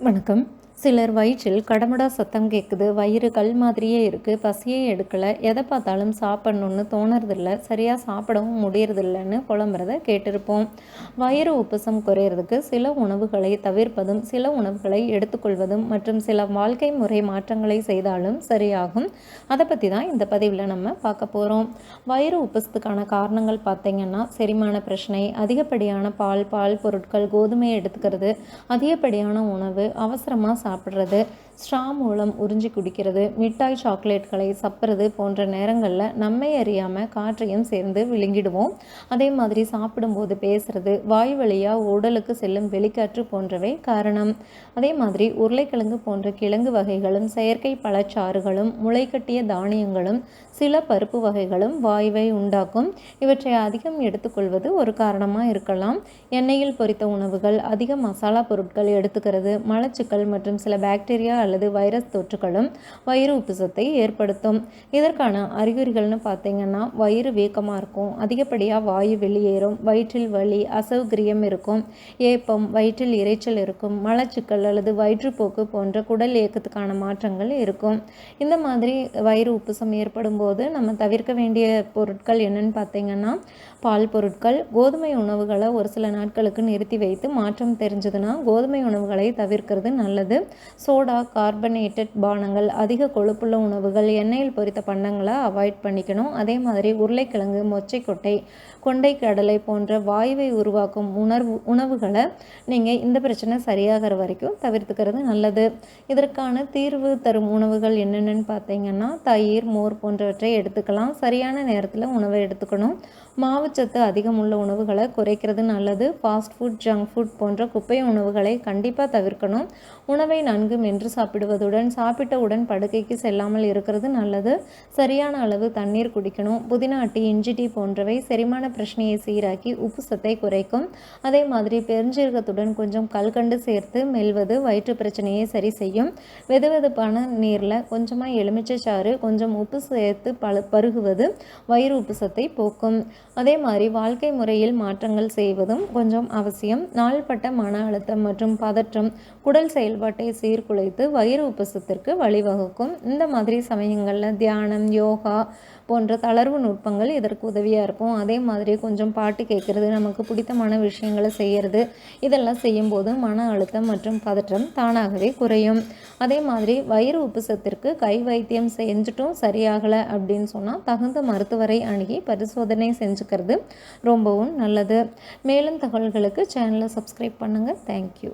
வணக்கம். சிலர் வயிற்றில் கடமுடா சத்தம் கேட்குது வயிறு கல் மாதிரியே இருக்குது பசியே எடுக்கலை எதை பார்த்தாலும் சாப்பிட்ணுன்னு தோணுறதில்ல சரியாக சாப்பிடவும் முடியறதில்லைன்னு புலம்புறத கேட்டிருப்போம். வயிறு உப்பசம் குறையிறதுக்கு சில உணவுகளை தவிர்ப்பதும் சில உணவுகளை எடுத்துக்கொள்வதும் மற்றும் சில வாழ்க்கை முறை மாற்றங்களை செய்தாலும் சரியாகும். அதை பற்றி தான் இந்த பதிவில் நம்ம பார்க்க போகிறோம் வயிறு உப்பசத்துக்கான காரணங்கள் பார்த்திங்கன்னா செரிமான பிரச்சனை அதிகப்படியான பால் பால் பொருட்கள் கோதுமையை எடுத்துக்கிறது அதிகப்படியான உணவு அவசரமாக சாப்பிட்றது ஸ்ட்ரா மூலம் உறிஞ்சி குடிக்கிறது மிட்டாய் சாக்லேட்களை சப்புறது போன்ற நேரங்களில் நம்மை அறியாமல் காற்றையும் சேர்ந்து விழுங்கிடுவோம். அதே மாதிரி சாப்பிடும்போது பேசுறது வாய் வழியாக உடலுக்கு செல்லும் வெளிக்காற்று போன்றவை காரணம். அதே மாதிரி உருளைக்கிழங்கு போன்ற கிழங்கு வகைகளும் செயற்கை பழச்சாறுகளும் முளைக்கட்டிய தானியங்களும் சில பருப்பு வகைகளும் வாயுவை உண்டாக்கும். இவற்றை அதிகம் எடுத்துக்கொள்வது ஒரு காரணமாக இருக்கலாம். எண்ணெயில் பொரித்த உணவுகள் அதிக மசாலா பொருட்கள் எடுத்துக்கிறது மலச்சிக்கல் மற்றும் சில பாக்டீரியா அல்லது வைரஸ் தொற்றுகளும் வயிறு உப்புசத்தை ஏற்படுத்தும். இதற்கான அறிகுறிகள்னு பார்த்தீங்கன்னா வயிறு வீக்கமாக இருக்கும் அதிகப்படியாக வாயு வெளியேறும் வயிற்றில் வலி அசௌகரியம் இருக்கும் ஏப்பம் வயிற்றில் இறைச்சல் இருக்கும் மலச்சிக்கல் அல்லது வயிற்றுப்போக்கு போன்ற குடல் இயக்கத்துக்கான மாற்றங்கள் இருக்கும். இந்த மாதிரி வயிறு உப்புசம் ஏற்படும் போது நம்ம தவிர்க்க வேண்டிய பொருட்கள் என்னன்னு பார்த்தீங்கன்னா பால் பொருட்கள் கோதுமை உணவுகளை ஒரு சில நாட்களுக்கு நிறுத்தி வைத்து மாற்றம் தெரிஞ்சதுன்னா கோதுமை உணவுகளை தவிர்க்கிறது நல்லது. சோடா கார்பனேட்டட் பானங்கள் அதிக கொழுப்புள்ள உணவுகள் எண்ணெயில் பொரித்த பண்டங்களை அவாய்ட் பண்ணிக்கணும். அதே மாதிரி உருளைக்கிழங்கு மொச்சைக்கொட்டை கொண்டை கடலை போன்ற வாயுவை உருவாக்கும் உணர்வு உணவுகளை நீங்கள் இந்த பிரச்சனை சரியாகிற வரைக்கும் தவிர்த்துக்கிறது நல்லது. இதற்கான தீர்வு தரும் உணவுகள் என்னென்னு பார்த்தீங்கன்னா தயிர் மோர் போன்றவற்றை எடுத்துக்கலாம். சரியான நேரத்தில் உணவை எடுத்துக்கணும். மாவுச்சத்து அதிகம் உள்ள உணவுகளை குறைக்கிறது நல்லது. ஃபாஸ்ட் ஃபுட் ஜங்க் ஃபுட் போன்ற குப்பை உணவுகளை கண்டிப்பாக தவிர்க்கணும். உணவை நன்கு மென்று சாப்பிடுவதுடன் சாப்பிட்டவுடன் படுக்கைக்கு செல்லாமல் இருக்கிறது நல்லது. சரியான அளவு தண்ணீர் குடிக்கணும். புதினா டீ இஞ்சி டீ போன்றவை செரிமான பிரச்சனையை சீராக்கி உப்பு சத்தை குறைக்கும். அதே மாதிரி பெருஞ்சீரகத்துடன் கொஞ்சம் கல்கண்டு சேர்த்து மெல்வது வயிற்று பிரச்சனையை சரி செய்யும். வெதுவெதுப்பான நீரில் கொஞ்சமாக எலுமிச்சை சாறு கொஞ்சம் உப்பு சேர்த்து பழு பருகுவது வயிறு உப்பு சத்தை போக்கும். அதே மாதிரி வாழ்க்கை முறையில் மாற்றங்கள் செய்வதும் கொஞ்சம் அவசியம். நாள்பட்ட மன அழுத்தம் மற்றும் பதற்றம் குடல் செயல்பாட்டை சீர்குலைத்து வயிறு உப்பசத்திற்கு வழிவகுக்கும். இந்த மாதிரி சமயங்களில் தியானம் யோகா போன்ற தளர்வு நுட்பங்கள் இதற்கு உதவியாக இருக்கும். அதே மாதிரி கொஞ்சம் பாட்டு கேட்குறது நமக்கு பிடித்தமான விஷயங்களை செய்கிறது இதெல்லாம் செய்யும்போது மன அழுத்தம் மற்றும் பதற்றம் தானாகவே குறையும். அதே மாதிரி வயிறு உப்புசத்திற்கு கை வைத்தியம் செஞ்சுட்டும் சரியாகலை அப்படின்னு சொன்னால் தகுந்த மருத்துவரை அணுகி பரிசோதனை செஞ்சுக்கிறது ரொம்பவும் நல்லது. மேலும் தகவல்களுக்கு சேனலை சப்ஸ்கிரைப் பண்ணுங்கள் தேங்க்யூ